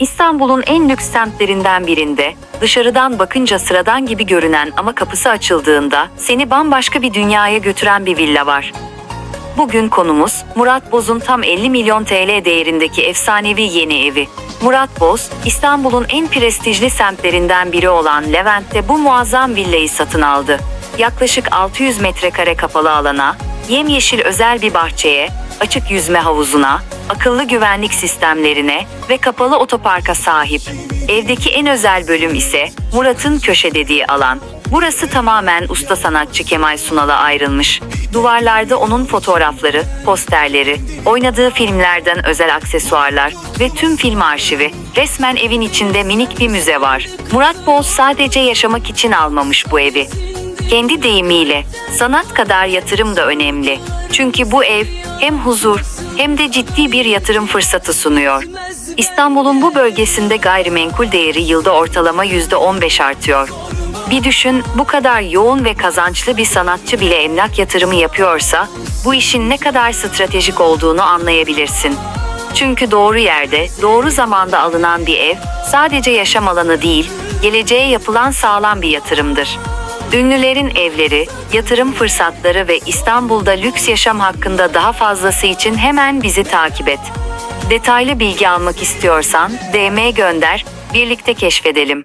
İstanbul'un en lüks semtlerinden birinde, dışarıdan bakınca sıradan gibi görünen ama kapısı açıldığında seni bambaşka bir dünyaya götüren bir villa var. Bugün konumuz Murat Boz'un tam 50 milyon TL değerindeki efsanevi yeni evi. Murat Boz, İstanbul'un en prestijli semtlerinden biri olan Levent'te bu muazzam villayı satın aldı. Yaklaşık 600 metrekare kapalı alana, yemyeşil özel bir bahçeye, açık yüzme havuzuna, akıllı güvenlik sistemlerine ve kapalı otoparka sahip. Evdeki en özel bölüm ise Murat'ın köşe dediği alan. Burası tamamen usta sanatçı Kemal Sunal'a ayrılmış. Duvarlarda onun fotoğrafları, posterleri, oynadığı filmlerden özel aksesuarlar ve tüm film arşivi. Resmen evin içinde minik bir müze var. Murat Boz sadece yaşamak için almamış bu evi. Kendi deyimiyle, sanat kadar yatırım da önemli. Çünkü bu ev hem huzur hem de ciddi bir yatırım fırsatı sunuyor. İstanbul'un bu bölgesinde gayrimenkul değeri yılda ortalama %15 artıyor. Bir düşün, bu kadar yoğun ve kazançlı bir sanatçı bile emlak yatırımı yapıyorsa, bu işin ne kadar stratejik olduğunu anlayabilirsin. Çünkü doğru yerde, doğru zamanda alınan bir ev, sadece yaşam alanı değil, geleceğe yapılan sağlam bir yatırımdır. Ünlülerin evleri, yatırım fırsatları ve İstanbul'da lüks yaşam hakkında daha fazlası için hemen bizi takip et. Detaylı bilgi almak istiyorsan DM gönder, birlikte keşfedelim.